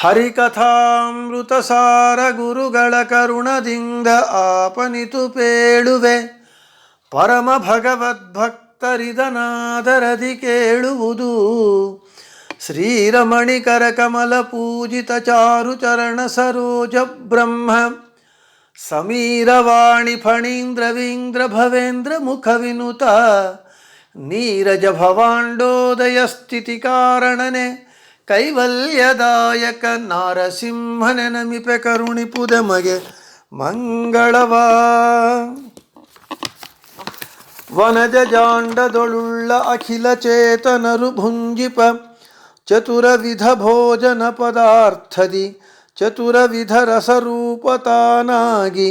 ಹರಿಕಥಾಮೃತಸಾರ ಗುರುಗಳ ಕರುಣದಿಂದ ಆಪನಿತು ಪೇಳುವೆ. ಪರಮ ಭಗವದ್ಭಕ್ತರಿದನಾದರದಿ ಕೇಳುವುದು. ಶ್ರೀರಮಣಿಕರ ಕಮಲ ಪೂಜಿತ ಚಾರು ಚರಣ ಸರೋಜ ಬ್ರಹ್ಮ. ಸಮೀರವಾಣಿ ಫಣೀಂದ್ರವೀಂದ್ರ ಭವೇಂದ್ರ ಮುಖ ವಿನುತ ನೀರಜ ಭವಾಂಡೋದಯ ಸ್ಥಿತಿ ಕಾರಣನೆ. ಕೈವಲ್ಯದಾಯಕ ನಾರಸಿಂಹನ ನಮಿಪೆ ಕರುಣಿಪುದ ಮಗೆ ಮಂಗಳವಾ. ವನಜ ಜಾಂಡದೊಳುಳ್ಳ ಅಖಿಲ ಚೇತನರು ಭುಂಜಿಪ ಚತುರವಿಧ ಭೋಜನ ಪದಾರ್ಥದಿ ಚತುರವಿಧ ರಸರೂಪತಾನಾಗಿ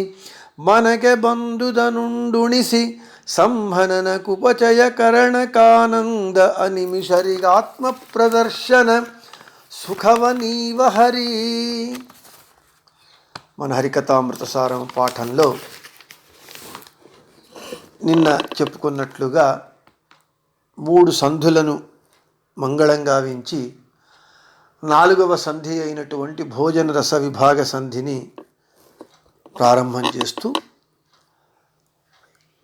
ಮನಗೆ ಬಂದುದನುಂಡುಣಿಸಿ ಸಂಹನನ ಕುಪಚಯ ಕರಣಕಾನಂದ ಅನಿಮಿಷರಿಗಾತ್ಮ ಪ್ರದರ್ಶನ సుఖవనీవ హరి. మన హరికథామృతసారం పాఠంలో నిన్న చెప్పుకున్నట్లుగా మూడు సంధులను మంగళంగా వించి నాలుగవ సంధి అయినటువంటి భోజన రస విభాగ సంధిని ప్రారంభం చేస్తూ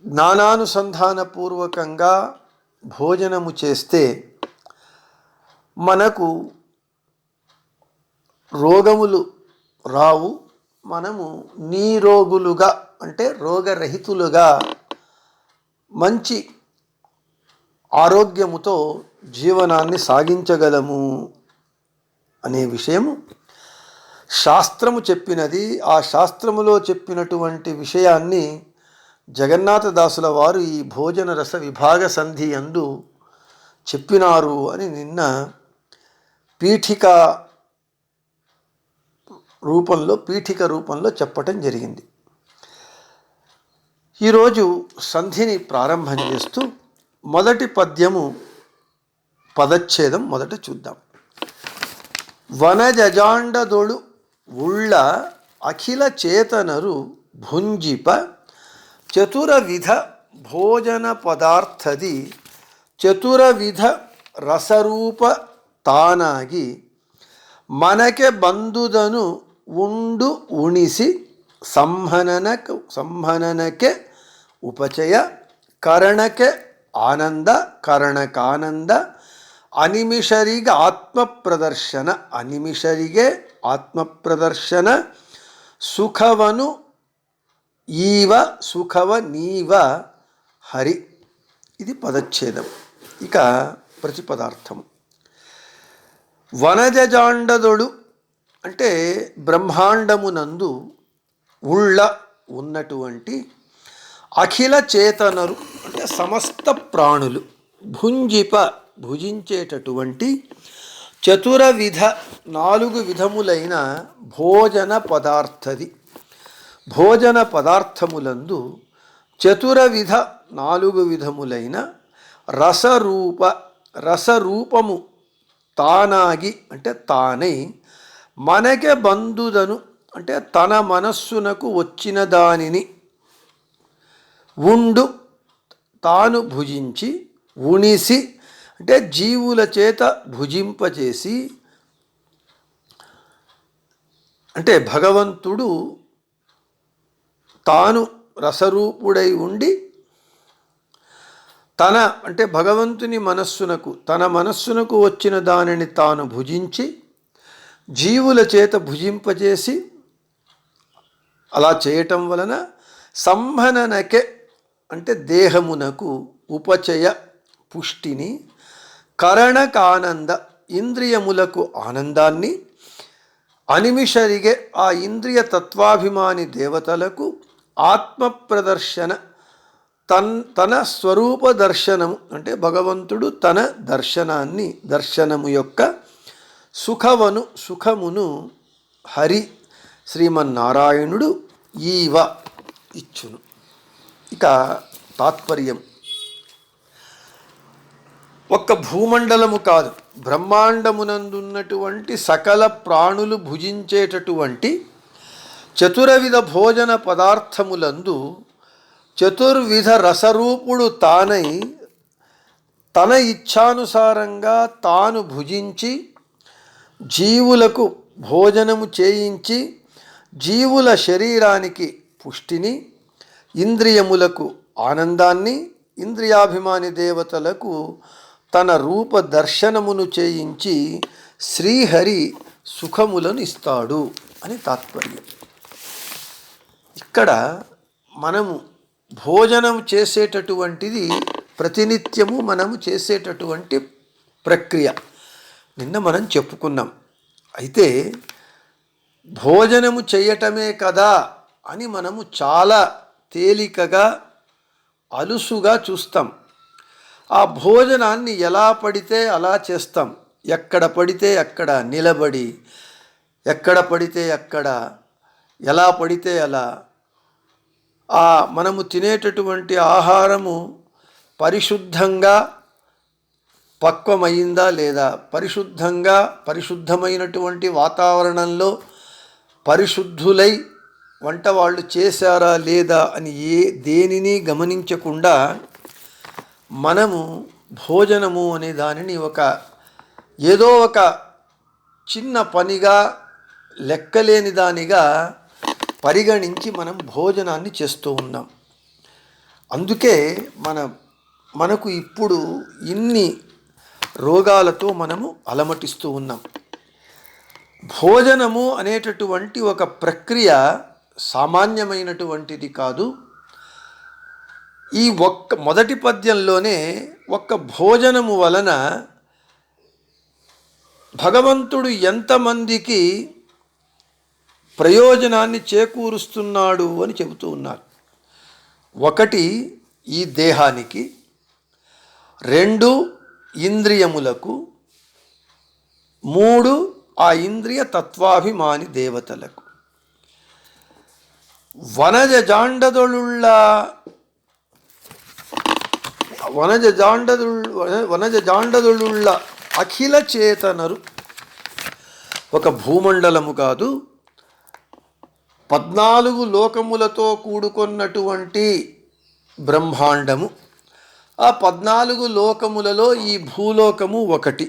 జ్ఞానానుసంధానపూర్వకంగా భోజనము చేస్తే మనకు రోగములు రావు. మనము నీరోగులుగా అంటే రోగరహితులుగా మంచి ఆరోగ్యముతో జీవనాన్ని సాగించగలము అనే విషయము. శాస్త్రము చెప్పినది. ఆ శాస్త్రములో చెప్పినటువంటి విషయాన్ని జగన్నాథదాసుల వారు ఈ భోజన రస విభాగ సంధి అందు చెప్పినారు అని నిన్న పీఠిక రూపంలో పీఠిక రూపంలో చెప్పటం జరిగింది ఈరోజు సంధిని ప్రారంభం చేస్తూ మొదటి పద్యము పదచ్ఛేదం మొదట చూద్దాం వనజజాండదొడు ఉళ్ళ అఖిల చేతనరు భుంజిప ಚತುರವಿಧ ಭೋಜನ ಪದಾರ್ಥದಿ ಚತುರವಿಧ ರಸರೂಪ ತಾನಾಗಿ ಮನಕ್ಕೆ ಬಂದುದನು ಉಂಡು ಉಣಿಸಿ ಸಂಹನನ ಸಂಹನನಕ್ಕೆ ಉಪಚಯ ಕರಣಕ್ಕೆ ಆನಂದ ಕರಣಕಾನಂದ ಅನಿಮಿಷರಿಗೆ ಆತ್ಮ ಪ್ರದರ್ಶನ ಅನಿಮಿಷರಿಗೆ ಆತ್ಮ ಪ್ರದರ್ಶನ ಸುಖವನು ఈవ సుఖవ నీవ హరి ఇది పదచ్ఛేదం ఇక ప్రతిపదార్థము వనజజాండదొడు అంటే బ్రహ్మాండమునందు ఉళ్ళ ఉన్నటువంటి అఖిల చేతనరు అంటే సమస్త ప్రాణులు భుంజిప భుజించేటటువంటి చతురవిధ నాలుగు విధములైన భోజన పదార్థది. భోజన పదార్థములందు చతురవిధ నాలుగు విధములైన రసరూప రసరూపము తానాగి అంటే తానై మనకే బంధుదను అంటే తన మనస్సునకు వచ్చిన దానిని ఉండు తాను భుజించి ఉణిసి అంటే జీవుల చేత భుజింపచేసి అంటే భగవంతుడు తాను రసరూపుడై ఉండి తన అంటే భగవంతుని మనస్సునకు తన మనస్సునకు వచ్చిన దానిని తాను భుజించి జీవుల చేత భుజింపజేసి అలా చేయటం వలన సంహననకే అంటే దేహమునకు ఉపచయ పుష్టిని కరణకానంద ఇంద్రియములకు ఆనందాన్ని అనిమిషరిగే ఆ ఇంద్రియ తత్వాభిమాని దేవతలకు ఆత్మ ప్రదర్శన తన్ తన స్వరూప దర్శనము అంటే భగవంతుడు తన దర్శనాన్ని దర్శనము యొక్క సుఖవను సుఖమును హరి శ్రీమన్నారాయణుడు ఈవ ఇచ్చును. ఇక తాత్పర్యం. ఒక్క భూమండలము కాదు బ్రహ్మాండమునందున్నటువంటి సకల ప్రాణులు భుజించేటటువంటి చతురవిధ భోజన పదార్థములందు చతుర్విధ రసరూపుడు తానై తన ఇచ్ఛానుసారంగా తాను భుజించి జీవులకు భోజనము చేయించి జీవుల శరీరానికి పుష్టిని ఇంద్రియములకు ఆనందాన్ని ఇంద్రియాభిమాని దేవతలకు తన రూప దర్శనమును చేయించి శ్రీహరి సుఖములను ఇస్తాడు అని తాత్పర్యం. ఇక్కడ మనము భోజనం చేసేటటువంటిది ప్రతినిత్యము మనము చేసేటటువంటి ప్రక్రియ. నిన్న మనం చెప్పుకున్నాం. అయితే భోజనము చేయటమే కదా అని మనము చాలా తేలికగా అలుసుగా చూస్తాం. ఆ భోజనాన్ని ఎలా పడితే అలా చేస్తాం. ఎక్కడ పడితే అక్కడ నిలబడి ఎక్కడ పడితే అక్కడ ఎలా పడితే అలా. ఆ మనము తినేటటువంటి ఆహారము పరిశుద్ధంగా పక్వమైందా లేదా? పరిశుద్ధంగా పరిశుద్ధమైనటువంటి వాతావరణంలో పరిశుద్ధులై వంట వాళ్ళు చేశారా లేదా అని ఏ దేనిని గమనించకుండా మనము భోజనము అనే దానిని ఒక ఏదో ఒక చిన్న పనిగా లెక్కలేని దానిగా పరిగణించి మనం భోజనాన్ని చేస్తూ ఉన్నాం. అందుకే మన మనకు ఇప్పుడు ఇన్ని రోగాలతో మనము అలమటిస్తూ ఉన్నాం. భోజనము అనేటటువంటి ఒక ప్రక్రియ సామాన్యమైనటువంటిది కాదు. ఈ ఒక్క మొదటి పద్యంలోనే ఒక్క భోజనము వలన భగవంతుడు ఎంతమందికి ప్రయోజనాన్ని చేకూరుస్తున్నాడు అని చెబుతూ ఉన్నారు. ఒకటి ఈ దేహానికి. రెండు ఇంద్రియములకు మూడు ఆ ఇంద్రియ తత్వాభిమాని దేవతలకు. వనజ జాండదొళుళ్ళ వనజ జాండదుళ్ వనజ జాండదుళుళ్ళ అఖిల చేతనరు. ఒక భూమండలము కాదు పద్నాలుగు లోకములతో కూడుకున్నటువంటి బ్రహ్మాండము. ఆ పద్నాలుగు లోకములలో ఈ భూలోకము ఒకటి.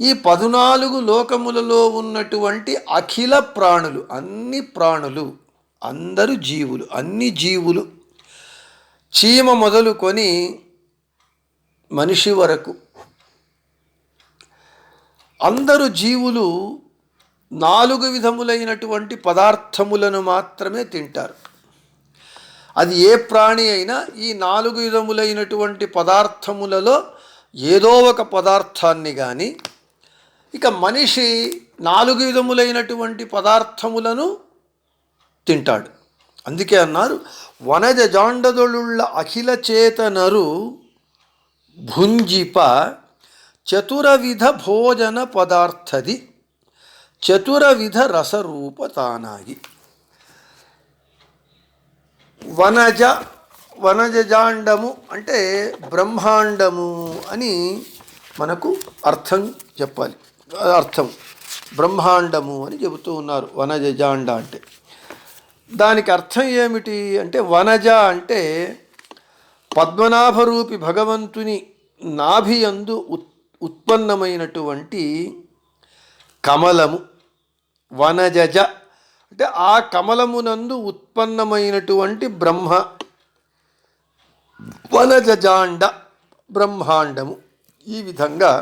ఈ పదునాలుగు లోకములలో ఉన్నటువంటి అఖిల ప్రాణులు అన్ని ప్రాణులు అందరు జీవులు అన్ని జీవులు చీమ మొదలుకొని మనిషి వరకు అందరు జీవులు నాలుగు విధములైనటువంటి పదార్థములను మాత్రమే తింటారు. అది ఏ ప్రాణి అయినా ఈ నాలుగు విధములైనటువంటి పదార్థములలో ఏదో ఒక పదార్థాన్ని కానీ ఇక మనిషి నాలుగు విధములైనటువంటి పదార్థములను తింటాడు. అందుకే అన్నారు వనజ జాండదొళుళ్ళ అఖిల చేతనరు భుంజిప చతురవిధ భోజన పదార్థది చతురవిధ రసరూపతానాగి వనజ వనజజాండము అంటే బ్రహ్మాండము అని మనకు అర్థం చెప్పాలి. అర్థం. బ్రహ్మాండము అని చెబుతూ ఉన్నారు. వనజజాండ అంటే. దానికి అర్థం ఏమిటి అంటే వనజ అంటే పద్మనాభరూపి భగవంతుని నాభియందు ఉత్ ఉత్పన్నమైనటువంటి కమలము. వనజజ అంటే ఆ కమలమునందు ఉత్పన్నమైనటువంటి బ్రహ్మ వనజజాండ బ్రహ్మాండము. ఈ విధంగా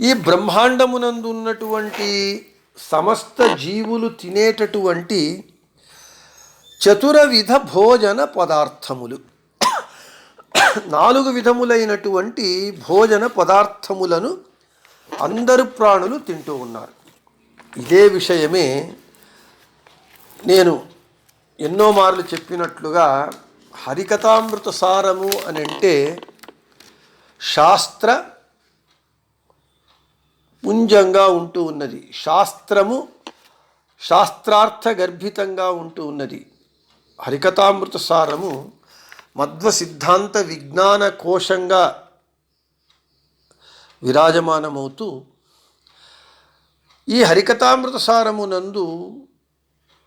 ఈ బ్రహ్మాండమునందు ఉన్నటువంటి సమస్త జీవులు తినేటటువంటి చతురవిధ భోజన పదార్థములు. నాలుగు విధములైనటువంటి భోజన పదార్థములను అందరు ప్రాణులు తింటూ ఉన్నారు. ఇదే విషయమే నేను ఎన్నో మార్లు చెప్పినట్లుగా హరికథామృత సారము అని అంటే శాస్త్ర పుంజంగా ఉంటూ ఉన్నది. శాస్త్రము శాస్త్రార్థ గర్భితంగా ఉంటూ ఉన్నది. హరికథామృత సారము మధ్వ సిద్ధాంత విజ్ఞాన కోశంగా విరాజమానమవుతూ ఈ హరికథామృత సారమునందు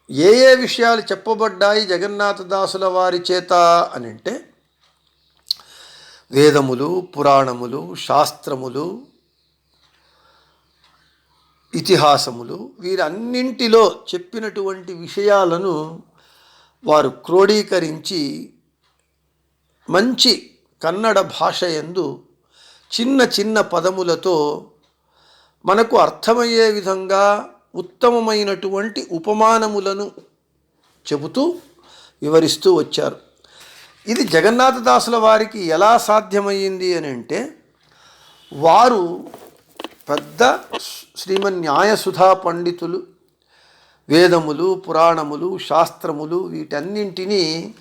ఏ ఏ విషయాలు చెప్పబడ్డాయి జగన్నాథదాసుల వారి చేత అని అంటే వేదములు పురాణములు శాస్త్రములు ఇతిహాసములు వీరన్నింటిలో చెప్పినటువంటి విషయాలను వారు క్రోడీకరించి మంచి కన్నడ భాష యందు చిన్న చిన్న పదములతో మనకు అర్థమయ్యే విధంగా ఉత్తమమైనటువంటి ఉపమానములను చెబుతూ వివరిస్తూ వచ్చారు. ఇది జగన్నాథదాసుల వారికి ఎలా సాధ్యమయ్యింది అని అంటే వారు పెద్ద శ్రీమన్ న్యాయసుధా పండితులు వేదములు పురాణములు శాస్త్రములు వీటన్నింటినీ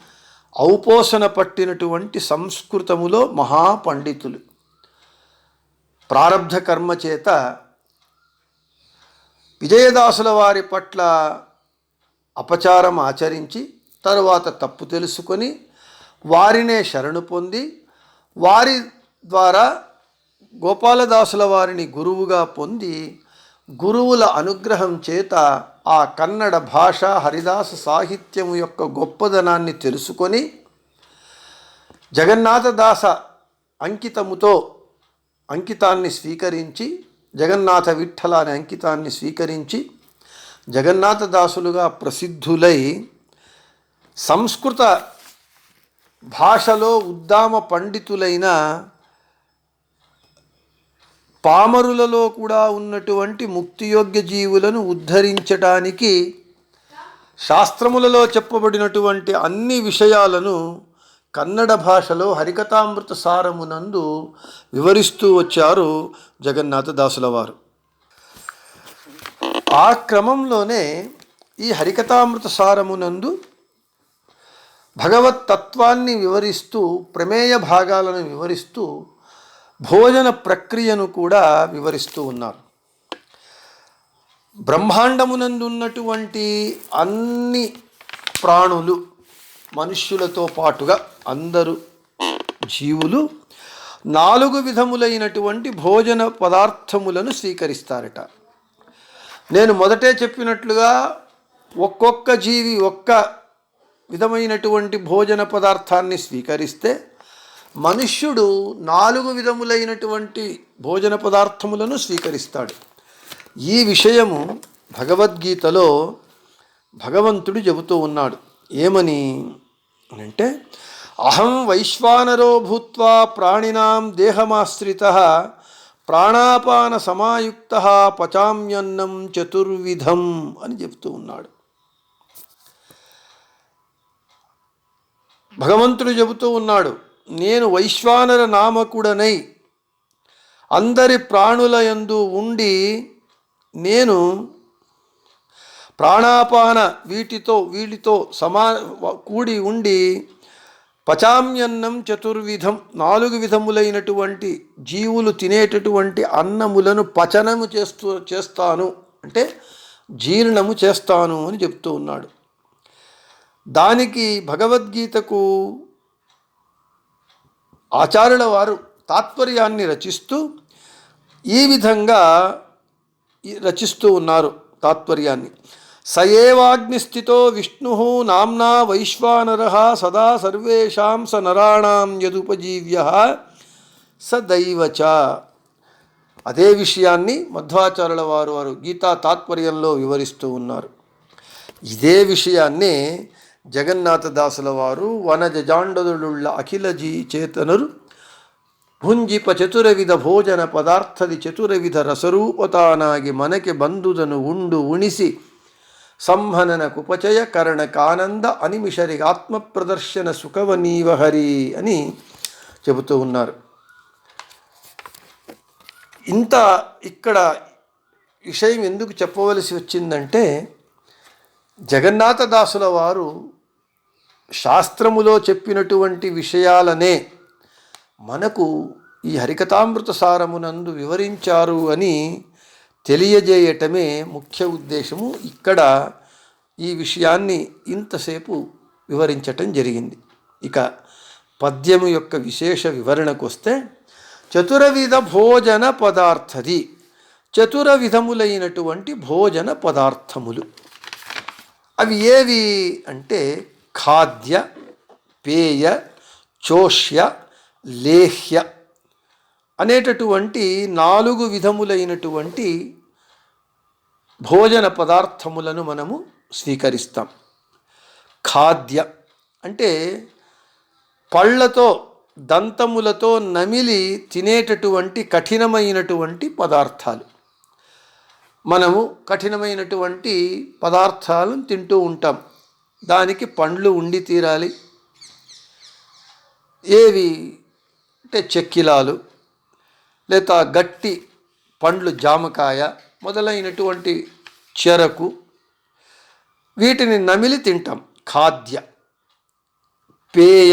ఔపోసన పట్టినటువంటి సంస్కృతములో మహాపండితులు. ప్రారబ్ధ కర్మ చేత విజయదాసుల వారి పట్ల అపచారం ఆచరించి తరువాత తప్పు తెలుసుకొని వారినే శరణు పొంది వారి ద్వారా గోపాలదాసుల వారిని గురువుగా పొంది గురువుల అనుగ్రహం చేత ఆ కన్నడ భాష హరిదాస సాహిత్యం యొక్క గొప్పదనాన్ని తెలుసుకొని జగన్నాథదాస అంకితముతో అంకితాన్ని స్వీకరించి జగన్నాథ విఠల అనే అంకితాన్ని స్వీకరించి జగన్నాథదాసులుగా ప్రసిద్ధులై సంస్కృత భాషలో ఉద్దామ పండితులైన పామరులలో కూడా ఉన్నటువంటి ముక్తియోగ్య జీవులను ఉద్ధరించడానికి శాస్త్రములలో చెప్పబడినటువంటి అన్ని విషయాలను కన్నడ భాషలో హరికథామృత సారమునందు వివరిస్తూ వచ్చారు జగన్నాథదాసుల వారు ఆ క్రమంలోనే ఈ హరికథామృత సారమునందు భగవత్ తత్వాన్ని వివరిస్తూ ప్రమేయ భాగాలను వివరిస్తూ భోజన ప్రక్రియను కూడా వివరిస్తూ ఉన్నారు. బ్రహ్మాండమునందున్నటువంటి అన్ని ప్రాణులు మనుష్యులతో పాటుగా అందరూ జీవులు నాలుగు విధములైనటువంటి భోజన పదార్థములను స్వీకరిస్తారట. నేను మొదటే చెప్పినట్లుగా ఒక్కొక్క జీవి ఒక్క విధమైనటువంటి భోజన పదార్థాన్ని స్వీకరిస్తే మనుష్యుడు నాలుగు విధములైనటువంటి భోజన పదార్థములను స్వీకరిస్తాడు. ఈ విషయము భగవద్గీతలో భగవంతుడు చెబుతూ ఉన్నాడు. ఏమని? అంటే అహం వైశ్వానరో భూత్వా ప్రాణినాం దేహమాశ్రిత ప్రాణాపాన సమాయుక్త పచామ్యన్నం చతుర్విధం అని చెప్తూ ఉన్నాడు. భగవంతుడు చెబుతూ ఉన్నాడు నేను వైశ్వానర నామకుడనై అందరి ప్రాణులయందు ఉండి నేను ప్రాణాపాన వీటితో వీటితో సమా కూడి ఉండి పచామ్యన్నం చతుర్విధం నాలుగు విధములైనటువంటి జీవులు తినేటటువంటి అన్నములను పచనము చేస్తూ చేస్తాను. అంటే జీర్ణము చేస్తాను అని చెప్తూ ఉన్నాడు. దానికి భగవద్గీతకు ఆచార్యుల వారు తాత్పర్యాన్ని రచిస్తూ ఈ విధంగా ఈ- రచిస్తూ ఉన్నారు తాత్పర్యాన్ని. సయేవాగ్నిస్థితో విష్ణు నామ్నా వైశ్వానర సదా సర్వేషాం స నరాణాం యదుపజీవ్య సదైవచ అదే విషయాన్ని మధ్వాచార్యుల వారు వారు గీతా తాత్పర్యంలో వివరిస్తూ ఉన్నారు ఇదే విషయాన్నే జగన్నాథదాసుల వారు వనజాండదుళ్ళ అఖిల జీ చేతనరు ಭುಂಜಿಪ ಚತುರವಿಧ ಭೋಜನ ಪದಾರ್ಥದಿ ಚತುರವಿಧ ರಸರೂಪತಾನಾಗಿ ಮನಕೆ ಬಂದುದನು ಉಂಡು ಉಣಿಸಿ ಸಂಹನನ ಕುಪಚಯ కరణకానంద అనిమిషరికి ఆత్మ ప్రదర్శన సుఖవనీవ హరి అని చెబుతూ ఉన్నారు ఇంత ఇక్కడ విషయం ఎందుకు చెప్పవలసి వచ్చిందంటే జగన్నాథదాసుల వారు శాస్త్రములో చెప్పినటువంటి విషయాలనే మనకు ఈ హరికథామృత సారమునందు వివరించారు అని తెలియజేయటమే ముఖ్య ఉద్దేశము. ఇక్కడ ఈ విషయాన్ని ఇంతసేపు వివరించటం జరిగింది. ఇక పద్యము యొక్క విశేష వివరణకు వస్తే చతురవిధ భోజన పదార్థది. చతుర విధములైనటువంటి భోజన పదార్థములు. అవి ఏవి అంటే ఖాద్య పేయ చోష్య లేహ్య అనేటటువంటి నాలుగు విధములైనటువంటి భోజన పదార్థములను మనము స్వీకరిస్తాం. ఖాద్య అంటే పళ్ళతో దంతములతో నమిలి తినేటటువంటి కఠినమైనటువంటి పదార్థాలు. మనము కఠినమైనటువంటి పదార్థాలను తింటూ ఉంటాం. దానికి పండ్లు ఉండి తీరాలి. ఏవి అంటే చెక్కిలాలు లేదా గట్టి పండ్లు జామకాయ మొదలైనటువంటి చెరకు వీటిని నమిలి తింటాం. ఖాద్య పేయ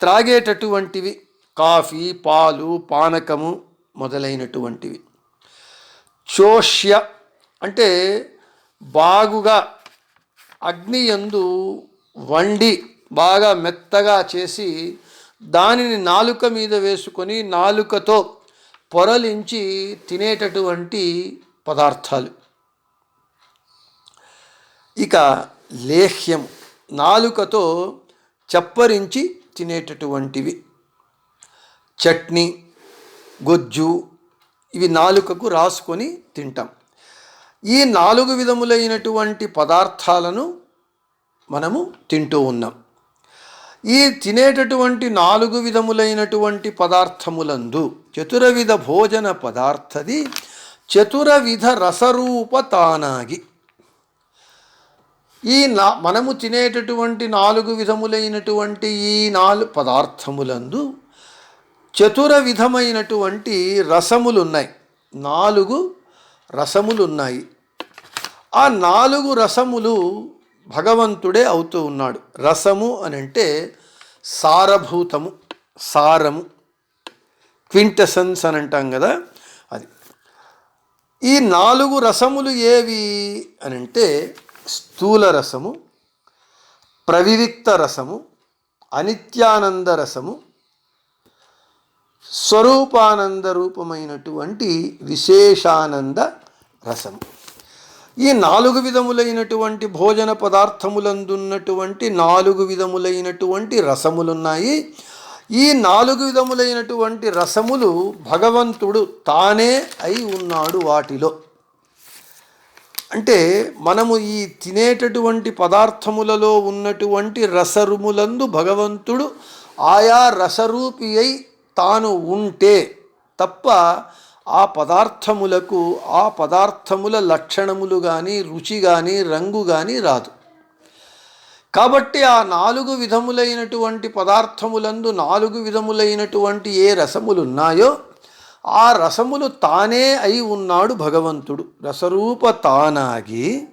త్రాగేటటువంటివి కాఫీ పాలు పానకము మొదలైనటువంటివి. చోష్య అంటే బాగుగా అగ్ని యందు వండి బాగా మెత్తగా చేసి దానిని నాలుక మీద వేసుకొని నాలుకతో పొరలించి తినేటటువంటి పదార్థాలు. ఇక లేహ్యం నాలుకతో చప్పరించి తినేటటువంటివి. చట్నీ గొజ్జు ఇవి నాలుకకు రాసుకొని తింటాం. ఈ నాలుగు విధములైనటువంటి పదార్థాలను మనము తింటూ ఉన్నాం. ఈ తినేటటువంటి నాలుగు విధములైనటువంటి పదార్థములందు చతురవిధ భోజన పదార్థది చతురవిధ రసరూప తానాగి. ఈ నా మనము తినేటటువంటి నాలుగు విధములైనటువంటి ఈ నాలుగు పదార్థములందు చతుర విధమైనటువంటి రసములు ఉన్నాయి నాలుగు రసములు ఉన్నాయి ఆ నాలుగు రసములు భగవంతుడే అవుతూ ఉన్నాడు. రసము అని అంటే సారభూతము సారము. క్వింటసన్స్ అని అంటాం కదా అది. ఈ నాలుగు రసములు ఏవి అని అంటే స్థూల రసము ప్రవివిక్త రసము అనిత్యానంద రసము స్వరూపానంద రూపమైనటువంటి విశేషానంద రసము. ఈ నాలుగు విధములైనటువంటి భోజన పదార్థములందున్నటువంటి నాలుగు విధములైనటువంటి రసములున్నాయి. ఈ నాలుగు విధములైనటువంటి రసములు భగవంతుడు తానే అయి ఉన్నాడు వాటిలో. అంటే మనము ఈ తినేటటువంటి పదార్థములలో ఉన్నటువంటి రసరుములందు భగవంతుడు ఆయా రసరూపి అయి తాను ఉంటే తప్ప ఆ పదార్థములకు ఆ పదార్థముల లక్షణములు కానీ రుచి కానీ రంగు కానీ రాదు. కాబట్టి ఆ నాలుగు విధములైనటువంటి పదార్థములందు నాలుగు విధములైనటువంటి ఏ రసములు ఉన్నాయో ఆ రసములు తానే అయి ఉన్నాడు భగవంతుడు. రసరూప తానాగి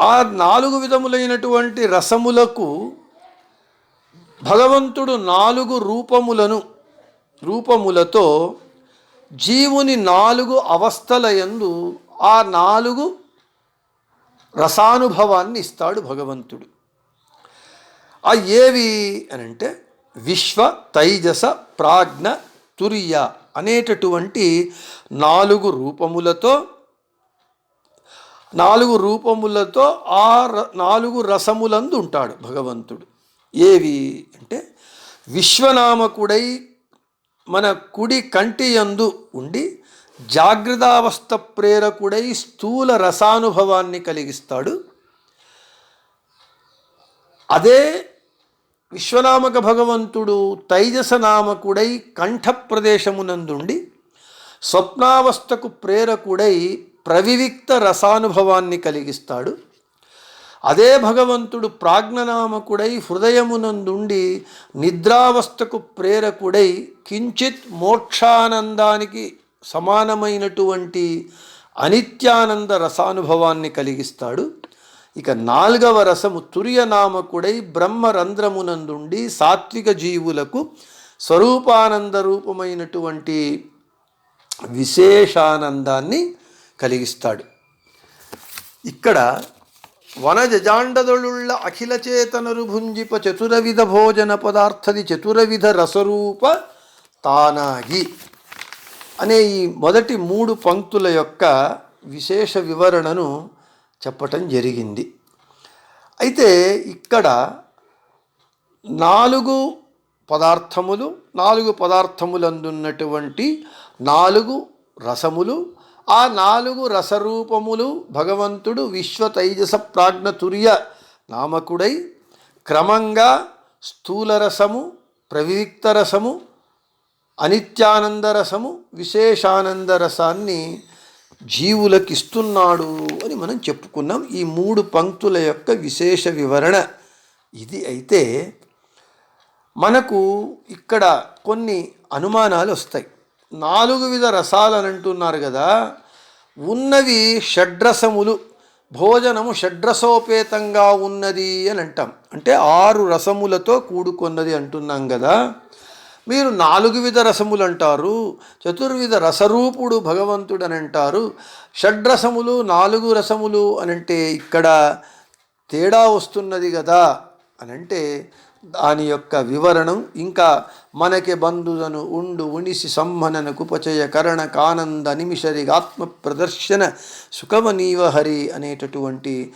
ఆ నాలుగు విధములైనటువంటి రసములకు భగవంతుడు నాలుగు రూపములను రూపములతో జీవుని నాలుగు అవస్థల యందు ఆ నాలుగు రసానుభవాన్ని ఇస్తాడు భగవంతుడు. ఆ ఏవి అని అంటే విశ్వ తైజస ప్రాజ్ఞ తురియ అనేటటువంటి నాలుగు రూపములతో నాలుగు రూపములతో ఆ నాలుగు రసములందు ఉంటాడు భగవంతుడు. ఏవి అంటే విశ్వనామకుడై మన కుడి కంటి యందు ఉండి జాగ్రత్తావస్థ ప్రేరకుడై స్థూల రసానుభవాన్ని కలిగిస్తాడు. అదే విశ్వనామక భగవంతుడు తైజసనామకుడై కంఠ ప్రదేశమునందుండి స్వప్నావస్థకు ప్రేరకుడై ప్రవివిక్త రసానుభవాన్ని కలిగిస్తాడు. అదే భగవంతుడు ప్రాజ్ఞనామకుడై హృదయమునందుండి నిద్రావస్థకు ప్రేరకుడై కించిత్ మోక్షానందానికి సమానమైనటువంటి అనిత్యానంద రసానుభవాన్ని కలిగిస్తాడు. ఇక నాలుగవ రసము తుర్యనామకుడై బ్రహ్మరంధ్రమునందుండి సాత్విక జీవులకు స్వరూపానంద రూపమైనటువంటి విశేషానందాన్ని కలిగిస్తాడు. ఇక్కడ ವನಜಜಾಂಡದೊಳುಳ್ಳ అఖిలచేతనరు భుంజిప చతురవిధ భోజన పదార్థది చతురవిధ రసరూప తానాగి. అనే ఈ మొదటి మూడు పంక్తుల యొక్క విశేష వివరణను చెప్పటం జరిగింది. అయితే ఇక్కడ నాలుగు పదార్థములు నాలుగు పదార్థములందున్నటువంటి నాలుగు రసములు ఆ నాలుగు రసరూపములు భగవంతుడు విశ్వ తైజస నామకుడై క్రమంగా స్థూలరసము ప్రవిక్త రసము అనిత్యానంద రసము విశేషానంద రసాన్ని అని మనం చెప్పుకున్నాం. ఈ మూడు పంక్తుల యొక్క విశేష వివరణ ఇది. అయితే మనకు ఇక్కడ కొన్ని అనుమానాలు వస్తాయి. నాలుగు విధ రసాలు అని అంటున్నారు కదా. ఉన్నవి షడ్రసములు భోజనము షడ్రసోపేతంగా ఉన్నది అని అంటాం. అంటే ఆరు రసములతో కూడుకున్నది అంటున్నాం కదా. మీరు నాలుగు విధ రసములు అంటారు చతుర్విధ రసరూపుడు భగవంతుడు అని అంటారు షడ్రసములు నాలుగు రసములు అని అంటే ఇక్కడ తేడా వస్తున్నది కదా అని అంటే దాని యొక్క వివరణం ఇంకా మనకి బంధుదను ఉండు ఉణిసి సంహనన కుపచయ కరణ కానంద నిమిషరిగాత్మ ప్రదర్శన సుఖమనీవ హరి అనేటటువంటి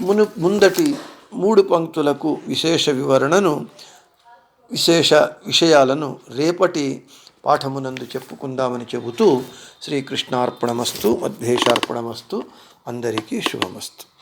మును ముందటి మూడు పంక్తులకు విశేష వివరణను విశేష విషయాలను రేపటి పాఠమునందు చెప్పుకుందామని చెబుతూ శ్రీకృష్ణార్పణమస్తు మధ్యేశార్పణమస్తు అందరికీ శుభమస్తు.